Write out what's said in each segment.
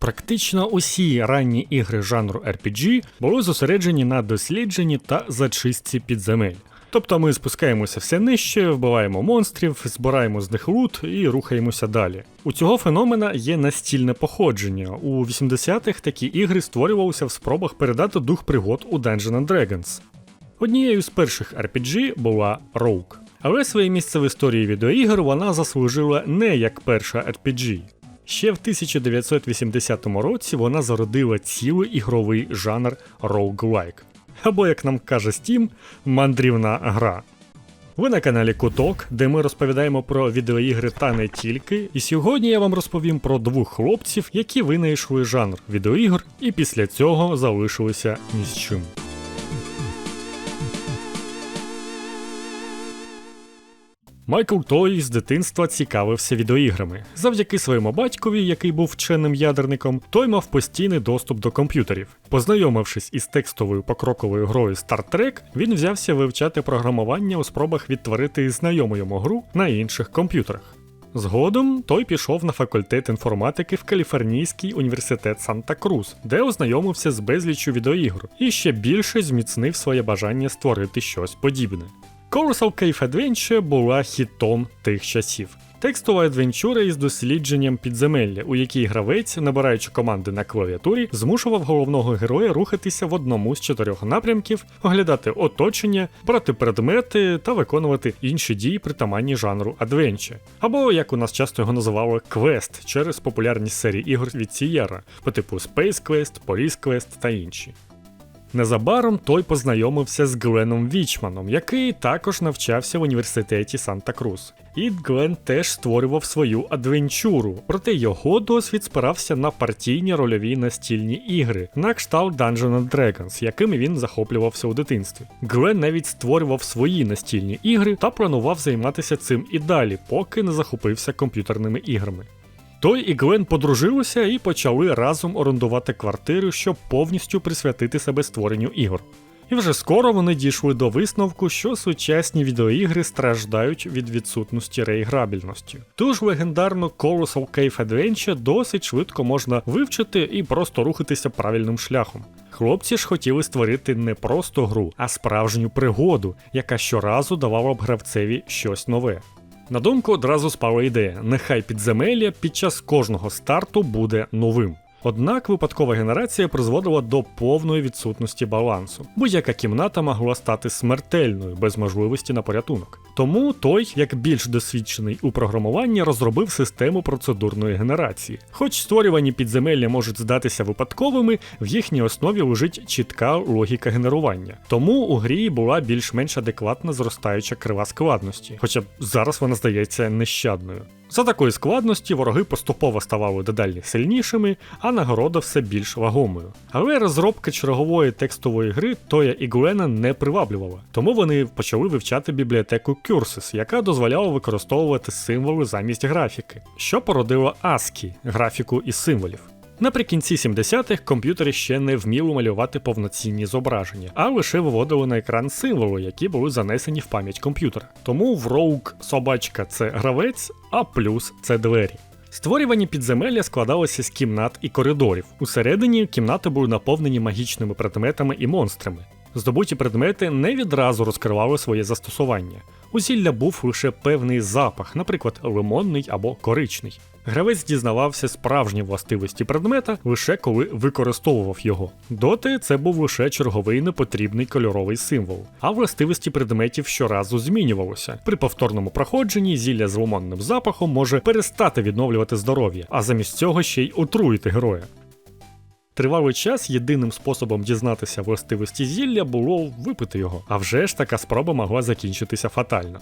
Практично усі ранні ігри жанру RPG були зосереджені на дослідженні та зачистці підземель. Тобто ми спускаємося все нижче, вбиваємо монстрів, збираємо з них лут і рухаємося далі. У цього феномена є настільне походження. У 80-х такі ігри створювалися в спробах передати дух пригод у Dungeons Dragons. Однією з перших RPG була Rogue. Але своє місце в історії відеоігр вона заслужила не як перша RPG. Ще в 1980 році вона зародила цілий ігровий жанр roguelike. Або, як нам каже Steam, мандрівна гра. Ви на каналі Куток, де ми розповідаємо про відеоігри та не тільки. І сьогодні я вам розповім про двох хлопців, які винайшли жанр відеоігр і після цього залишилися ні з чим. Майкл Той з дитинства цікавився відеоіграми. Завдяки своєму батькові, який був вченим ядерником, той мав постійний доступ до комп'ютерів. Познайомившись із текстовою покроковою грою Star Trek, він взявся вивчати програмування у спробах відтворити знайому йому гру на інших комп'ютерах. Згодом той пішов на факультет інформатики в Каліфорнійський університет Санта-Крус, де ознайомився з безліччю відеоігр і ще більше зміцнив своє бажання створити щось подібне. Colossal Cave Adventure була хітом тих часів. Текстова адвенчура із дослідженням підземелля, у якій гравець, набираючи команди на клавіатурі, змушував головного героя рухатися в одному з чотирьох напрямків, оглядати оточення, брати предмети та виконувати інші дії притаманні жанру адвенче. Або, як у нас часто його називали, квест через популярність серії ігор від Sierra, по типу Space Quest, Police Quest та інші. Незабаром той познайомився з Гленом Вічманом, який також навчався в університеті Санта-Крус. І Глен теж створював свою адвенчуру, проте його досвід спирався на партійні рольові настільні ігри, на кшталт Dungeons Dragons, якими він захоплювався у дитинстві. Глен навіть створював свої настільні ігри та планував займатися цим і далі, поки не захопився комп'ютерними іграми. Той і Глен подружилися і почали разом орендувати квартиру, щоб повністю присвятити себе створенню ігор. І вже скоро вони дійшли до висновку, що сучасні відеоігри страждають від відсутності реіграбельності. Ту ж легендарну Colossal Cave Adventure досить швидко можна вивчити і просто рухатися правильним шляхом. Хлопці ж хотіли створити не просто гру, а справжню пригоду, яка щоразу давала б гравцеві щось нове. На думку одразу спала ідея: нехай підземелля під час кожного старту буде новим. Однак випадкова генерація призводила до повної відсутності балансу. Будь-яка кімната могла стати смертельною без можливості на порятунок. Тому той, як більш досвідчений у програмуванні, розробив систему процедурної генерації. Хоч створювані підземелля можуть здатися випадковими, в їхній основі лежить чітка логіка генерування. Тому у грі була більш-менш адекватна зростаюча крива складності, хоча зараз вона здається нещадною. За такої складності вороги поступово ставали дедалі сильнішими, а нагорода все більш вагомою. Але розробка чергової текстової гри Тоя і Гуена не приваблювала, тому вони почали вивчати бібліотеку Curses, яка дозволяла використовувати символи замість графіки, що породило ASCII – графіку із символів. Наприкінці 70-х комп'ютери ще не вміли малювати повноцінні зображення, а лише виводили на екран символи, які були занесені в пам'ять комп'ютера. Тому в Rogue собачка це гравець, а плюс це двері. Створювані підземелля складалися з кімнат і коридорів. Усередині кімнати були наповнені магічними предметами і монстрами. Здобуті предмети не відразу розкривали своє застосування. У зілля був лише певний запах, наприклад, лимонний або коричний. Гравець дізнавався справжні властивості предмета лише коли використовував його. Доти це був лише черговий непотрібний кольоровий символ, а властивості предметів щоразу змінювалося. При повторному проходженні зілля з лимонним запахом може перестати відновлювати здоров'я, а замість цього ще й отруїти героя. Тривалий час єдиним способом дізнатися властивості зілля було випити його, а вже ж така спроба могла закінчитися фатально.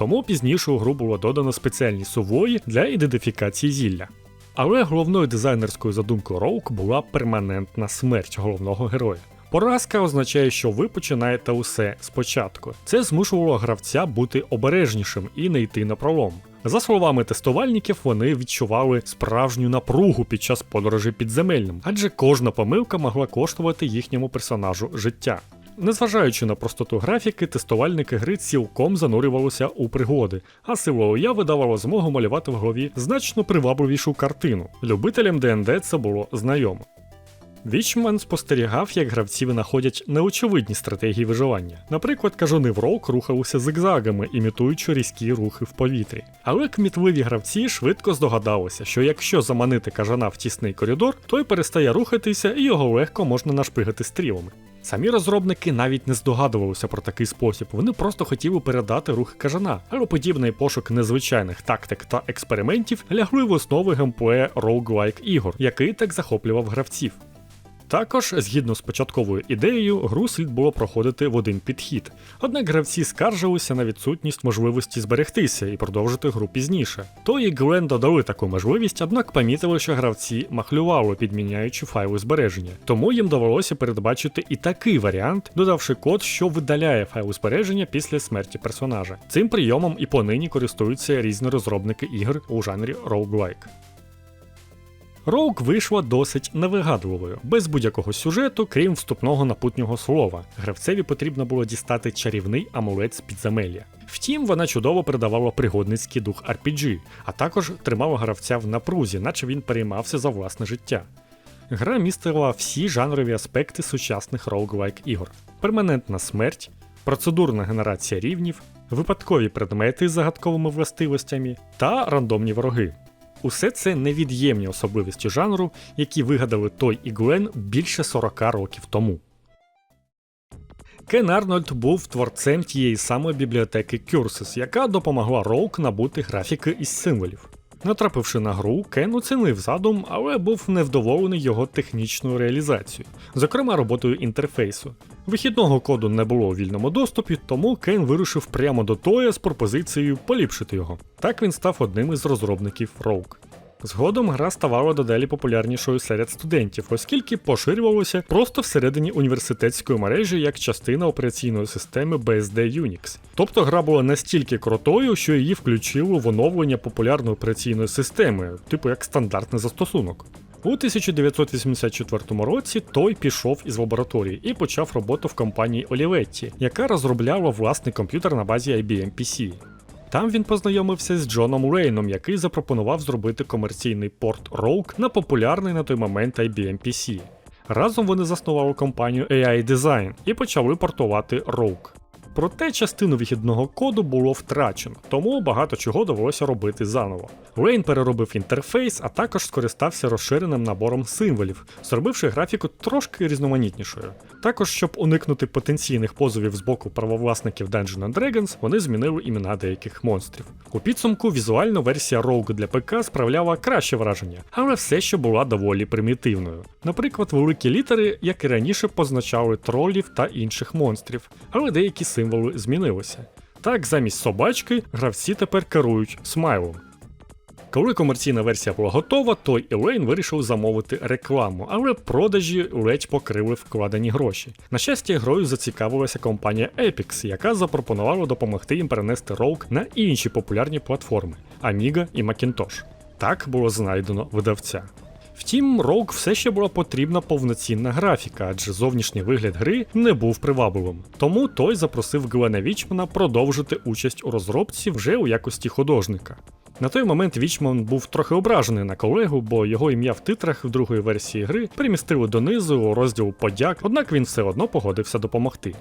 Тому пізніше у гру було додано спеціальні сувої для ідентифікації зілля. Але головною дизайнерською задумкою Роук була перманентна смерть головного героя. Поразка означає, що ви починаєте усе спочатку. Це змушувало гравця бути обережнішим і не йти на пролом. За словами тестувальників, вони відчували справжню напругу під час подорожі підземельним, адже кожна помилка могла коштувати їхньому персонажу життя. Незважаючи на простоту графіки, тестувальники гри цілком занурювалися у пригоди, а сила уяви давала змогу малювати в голові значно привабливішу картину. Любителям ДНД це було знайомо. Вічман спостерігав, як гравці винаходять неочевидні стратегії виживання. Наприклад, кажани в рок рухалися зигзагами, імітуючи різкі рухи в повітрі. Але кмітливі гравці швидко здогадалися, що якщо заманити кажана в тісний коридор, той перестає рухатися і його легко можна нашпигати стрілами. Самі розробники навіть не здогадувалися про такий спосіб, вони просто хотіли передати рух кажана, але подібний пошук незвичайних тактик та експериментів лягли в основи геймплея roguelike ігор, який так захоплював гравців. Також, згідно з початковою ідеєю, гру слід було проходити в один підхід. Однак гравці скаржилися на відсутність можливості зберегтися і продовжити гру пізніше. То і Гвен додали таку можливість, однак помітили, що гравці махлювали, підміняючи файли збереження. Тому їм довелося передбачити і такий варіант, додавши код, що видаляє файли збереження після смерті персонажа. Цим прийомом і понині користуються різні розробники ігор у жанрі roguelike. Роук вийшла досить невигадливою, без будь-якого сюжету, крім вступного напутнього слова. Гравцеві потрібно було дістати чарівний амулет з підземелля. Втім, вона чудово передавала пригодницький дух RPG, а також тримала гравця в напрузі, наче він переймався за власне життя. Гра містила всі жанрові аспекти сучасних roguelike ігор: перманентна смерть, процедурна генерація рівнів, випадкові предмети з загадковими властивостями та рандомні вороги. Усе це невід'ємні особливості жанру, які вигадали той і Гвен більше 40 років тому. Кен Арнольд був творцем тієї самої бібліотеки Curses, яка допомогла Роук набути графіки із символів. Натрапивши на гру, Кен оцінив задум, але був невдоволений його технічною реалізацією, зокрема роботою інтерфейсу. Вихідного коду не було у вільному доступі, тому Кен вирушив прямо до Тоя з пропозицією поліпшити його. Так він став одним із розробників Rogue. Згодом гра ставала дедалі популярнішою серед студентів, оскільки поширювалося просто всередині університетської мережі як частина операційної системи BSD Unix. Тобто гра була настільки крутою, що її включили в оновлення популярної операційної системи, типу як стандартний застосунок. У 1984 році той пішов із лабораторії і почав роботу в компанії Olivetti, яка розробляла власний комп'ютер на базі IBM PC. Там він познайомився з Джоном Рейном, який запропонував зробити комерційний порт Rogue на популярний на той момент IBM PC. Разом вони заснували компанію AI Design і почали портувати Rogue. Проте частину вихідного коду було втрачено, тому багато чого довелося робити заново. Рейн переробив інтерфейс, а також скористався розширеним набором символів, зробивши графіку трошки різноманітнішою. Також, щоб уникнути потенційних позовів з боку правовласників Dungeons Dragons, вони змінили імена деяких монстрів. У підсумку візуально версія Rogue для ПК справляла краще враження, але все ще була доволі примітивною. Наприклад, великі літери, як і раніше, позначали тролів та інших монстрів, але деякі символи змінилися. Так, замість собачки гравці тепер керують смайлом. Коли комерційна версія була готова, той Елейн вирішив замовити рекламу, але продажі ледь покрили вкладені гроші. На щастя, грою зацікавилася компанія Epix, яка запропонувала допомогти їм перенести Rogue на інші популярні платформи Amiga і Macintosh. Так було знайдено видавця. Втім, Rogue все ще була потрібна повноцінна графіка, адже зовнішній вигляд гри не був привабливим. Тому той запросив Глена Вічмана продовжити участь у розробці вже у якості художника. На той момент Вічман був трохи ображений на колегу, бо його ім'я в титрах в другої версії гри примістили донизу у розділ подяк, однак він все одно погодився допомогти.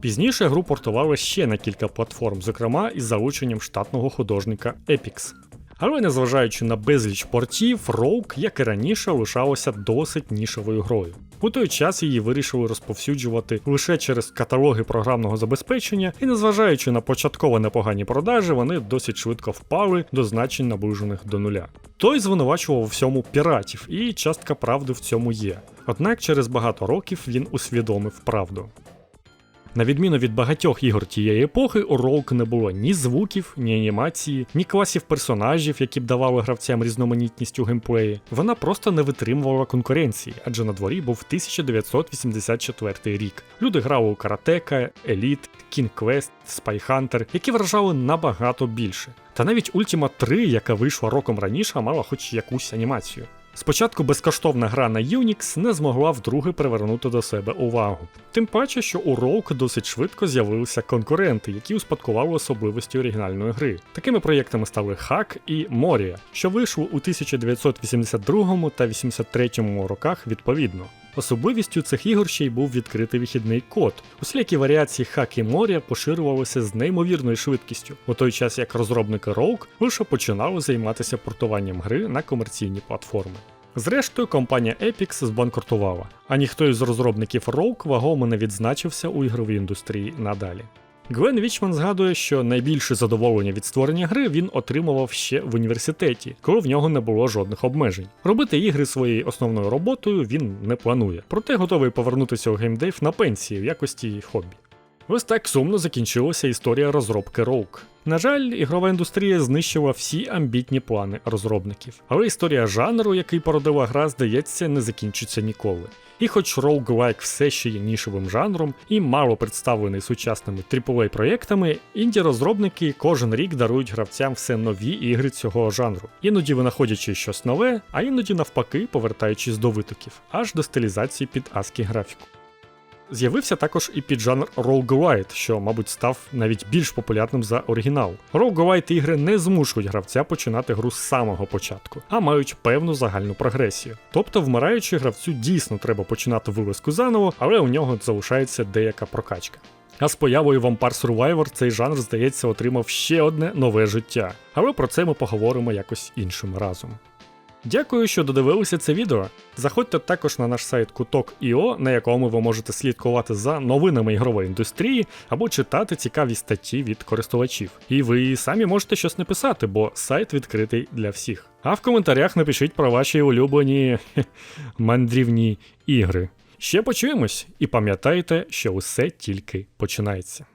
Пізніше гру портували ще на кілька платформ, зокрема із залученням штатного художника Epix. Але незважаючи на безліч портів, Rogue, як і раніше, лишалася досить нішевою грою. У той час її вирішили розповсюджувати лише через каталоги програмного забезпечення, і незважаючи на початково непогані продажі, вони досить швидко впали до значень наближених до нуля. Той звинувачував у всьому піратів, і частка правди в цьому є. Однак через багато років він усвідомив правду. На відміну від багатьох ігор тієї епохи, у Rogue не було ні звуків, ні анімації, ні класів персонажів, які б давали гравцям різноманітність у геймплеї. Вона просто не витримувала конкуренції, адже на дворі був 1984 рік. Люди грали у Каратека, Еліт, Quest, Spy Hunter, які вражали набагато більше. Та навіть Ultima 3, яка вийшла роком раніше, мала хоч якусь анімацію. Спочатку безкоштовна гра на Unix не змогла вдруге привернути до себе увагу. Тим паче, що у Rogue досить швидко з'явилися конкуренти, які успадкували особливості оригінальної гри. Такими проєктами стали Hack і Moria, що вийшло у 1982 та 83 роках відповідно. Особливістю цих ігор ще й був відкритий вихідний код. Усілякі варіації хаки Moria поширювалися з неймовірною швидкістю, у той час як розробники Rogue лише починали займатися портуванням гри на комерційні платформи. Зрештою, компанія Epix збанкрутувала, а ніхто із розробників Rogue вагомо не відзначився у ігровій індустрії надалі. Гвен Вічман згадує, що найбільше задоволення від створення гри він отримував ще в університеті, коли в нього не було жодних обмежень. Робити ігри своєю основною роботою він не планує, проте готовий повернутися у геймдейв на пенсії в якості хобі. Ось так сумно закінчилася історія розробки Rogue. На жаль, ігрова індустрія знищила всі амбітні плани розробників, але історія жанру, який породила гра, здається, не закінчиться ніколи. І хоч roguelike все ще є нішевим жанром і мало представлений сучасними aaa проєктами, інді-розробники кожен рік дарують гравцям все нові ігри цього жанру, іноді винаходячи щось нове, а іноді навпаки повертаючись до витоків, аж до стилізації під ASCII графіку. З'явився також і піджанр Roguelite, що, мабуть, став навіть більш популярним за оригінал. Roguelite ігри не змушують гравця починати гру з самого початку, а мають певну загальну прогресію. Тобто, вмираючи гравцю дійсно треба починати вилазку заново, але у нього залишається деяка прокачка. А з появою Vampire Survivor цей жанр, здається, отримав ще одне нове життя. Але про це ми поговоримо якось іншим разом. Дякую, що додивилися це відео. Заходьте також на наш сайт Kutok.io, на якому ви можете слідкувати за новинами ігрової індустрії або читати цікаві статті від користувачів. І ви самі можете щось написати, бо сайт відкритий для всіх. А в коментарях напишіть про ваші улюблені мандрівні ігри. Ще почуємось і пам'ятайте, що усе тільки починається.